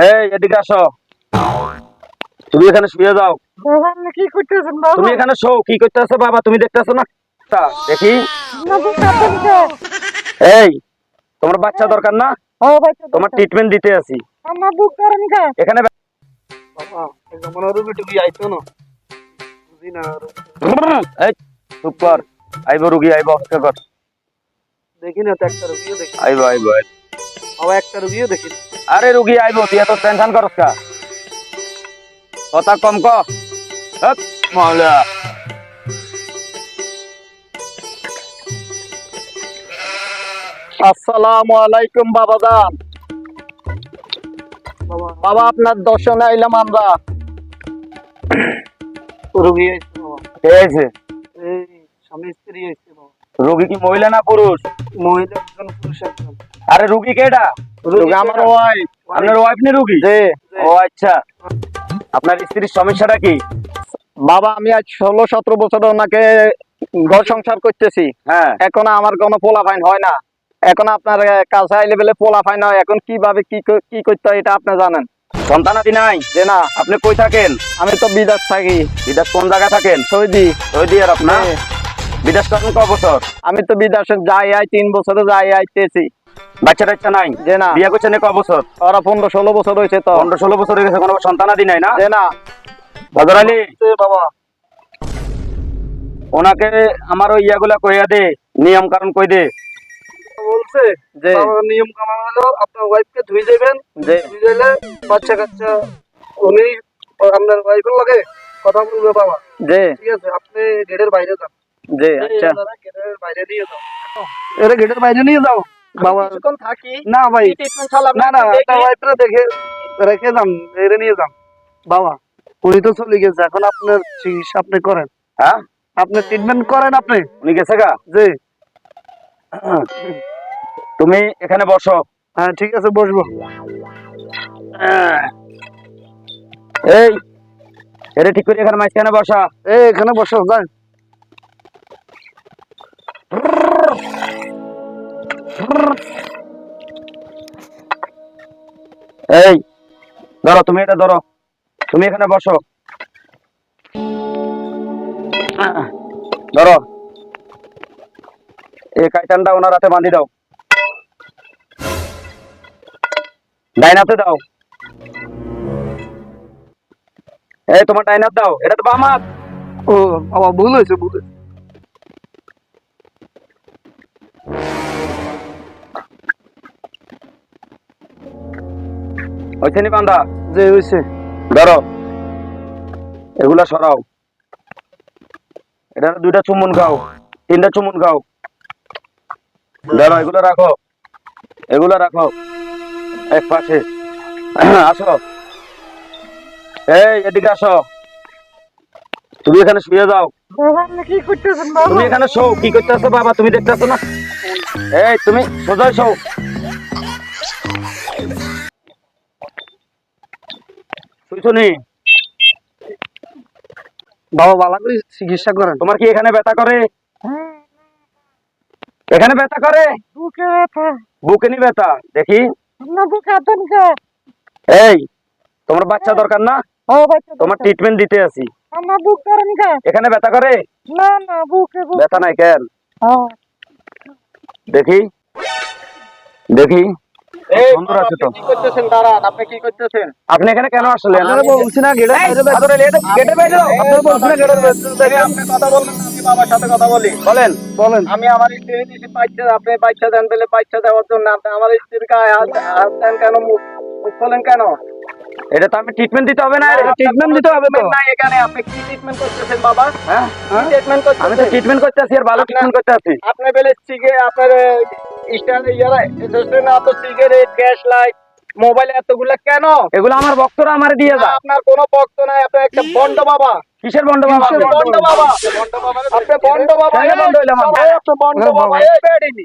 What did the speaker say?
এই এদিকে আসো। তুমি এখানে শুয়ে যাও। কি করতেছেন বাবা? তুমি এখানে শো কি করতেছো বাবা? তুমি দেখতেছো না? তা, দেখি। এই তোমার বাচ্চা দরকার না? ও ভাই তো তোমার ট্রিটমেন্ট দিতে আছি। আমার বুক করেন কে এখানে চুপ কর। আইব রুগী আইব অপেক্ষা কর। দেখি না তো একটা রুগীও দেখি। আইব আইব আইব। বাবা একটা রুগীও দেখি। আরে রুগী আইব তুই এত টেনশন করস কা। কথা কম ক। হপ, মাওলা আসসালামু আলাইকুম বাবা জান বাবা বাবা আপনার দর্শনে আইলাম আমরা। রুগী আইছে বাবা। কে হয়েছে স্বামী স্ত্রী বাবা। রুগী কি মহিলা না পুরুষ? মহিলা একজন পুরুষ একজন। আরে রুগী কেডা? আমার ওয়াইফ আপনার ওয়াইফ নি রুগী? জি। ও আচ্ছা। আপনার স্ত্রীর সমস্যাটা কি? বাবা আমি আজ ষোলো সতেরো বছর ওনাকে ঘর সংসার করতেছি। হ্যাঁ। এখন আমার কোনো পোলা ফাইন হয় না। এখন আপনার কাছে আইলে বেলে পোলা ফাইন হয়। এখন কীভাবে কি কি করতে হয় এটা আপনি জানেন? সন্তানাদি নাই? যে না। আপনি কই থাকেন? আমি তো বিদেশ থাকি। বিদেশ কোন জায়গায় থাকেন? সৌদি। সৌদি জি। বিদেশ করেন ক বছর? আমি তো বিদেশে যাই আই তিন বছরে যাই আইতেছি। বাচ্চা টাচ্চা নাই? যে না। বিয়ে করছেন ক বছর? ওরা পনেরো ষোলো বছর হয়েছে তো। পনেরো ষোলো বছর হয়ে গেছে কোনো সন্তানাদি নাই না? যে না। বদর আলী। বাবা। ওনাকে আমার ওই ইয়াগুলা কইয়া দে নিয়ম কারণ কই দে। বলছে যে। নিয়ম কামা হলো আপনার ওয়াইফকে ধুই যাবেন যে। ধুই যাইলে বাচ্চা কাচ্চা উনি আপনার ওয়াইফের লগে কথা বলবে বাবা। যে। ঠিক আছে আপনি গেটের বাইরে যান। যে আচ্ছা। গেটের বাইরে নিয়ে যাও। এরে গেটের বাইরে নিয়ে যাও। বাবা কিছুক্ষণ থাকি না ভাই না না একটা ওয়াইফরে দেখে রেখে যান এরে নিয়ে যান বাবা উনি তো চলে গেছে এখন আপনার চিকিৎসা আপনি করেন। হ্যাঁ? আপনি ট্রিটমেন্ট করেন আপনি। উনি গেছে গা? জি। তুমি এখানে বসো। হ্যাঁ ঠিক আছে বসবো। এই এটা ঠিক করে এখানে মাঝখানে বসা। এই এখানে বসো যান। এই, ধরো, তুমি এটা ধরো। তুমি এখানে বসো। ধরো। এই কাইটানটা ওনার হাতে বাঁধি দাও। ডাইনাতে দাও। এই, তোমার ডাইনাত দাও। এটা তো বাম হাত। ও, বাবা, ভুল হয়েছে ভুল হয়েছে। হয়েছে নি যে হয়েছে ধরো। এগুলা সরাও। এটা দুইটা চুমুন খাও। তিনটা চুমুন খাও। ধরো এগুলো রাখো। এগুলো রাখো। এক পাশে। আসো। এই এদিকে আসো। তুমি এখানে শুয়ে যাও। কি তুমি এখানে শো। কি করতেছো বাবা? তুমি দেখতেছো না? এই তুমি সোজা শো। শুইছো নি বাবা ভালো করে চিকিৎসা করেন। তোমার কি এখানে ব্যথা করে? এখানে ব্যথা করে? বুকে ব্যথা। বুকে নি ব্যথা? দেখি। আপনার বুক আতন এই তোমার বাচ্চা দরকার না? ও তো তোমার ট্রিটমেন্ট দিতে আছি। আমার বুক করেন কে? এখানে ব্যথা করে? না না বুকে ব্যথা নাই কেন? দেখি। দেখি। সুন্দর আছে তো। কি করতেছেন? দাঁড়ান আপনি কি করতেছেন? আপনি এখানে কেন আসলেন? আপনারা বলছি না গেটের বাইরে যান। আদরে লেটে- গেটে বাইরে আপনারা বলছি না গেটের বাইরে আপনি কথা বলবেন আমি বাবার সাথে কথা বলি। বলেন বলেন। আমি আমার স্ত্রী দিছি বাচ্চা আপনি বাচ্চা দেন বলে বাচ্চা দেওয়ার জন্য। আপনি আমার স্ত্রীর গায়ে হাত হাত দেন কেন মুখ খোলেন কেন? এটা তো আমি ট্রিটমেন্ট দিতে হবে না ট্রিটমেন্ট দিতে হবে না এখানে আপনি কি ট্রিটমেন্ট করতেছেন বাবা? হ্যাঁ? ট্রিটমেন্ট আমি তো ট্রিটমেন্ট করতে আছি আর ভালো ট্রিটমেন্ট করতে আছি। আপনি বেলে সিগে আপনার স্টার ইয়ারা না তো সিগারেট গ্যাস লাইট মোবাইল এতগুলা কেন? এগুলো আমার ভক্তরা আমার দিয়ে যায়। আপনার কোনো ভক্ত নাই আপনি একটা বন্ড বাবা। কিসের বন্ধ বাবা? আপনি বন্ড বাবা? আপনি বন্ড বাবা কেন বন্ড হইলাম আমি? আপনি বন্ড বাবা। এই বেডিনি।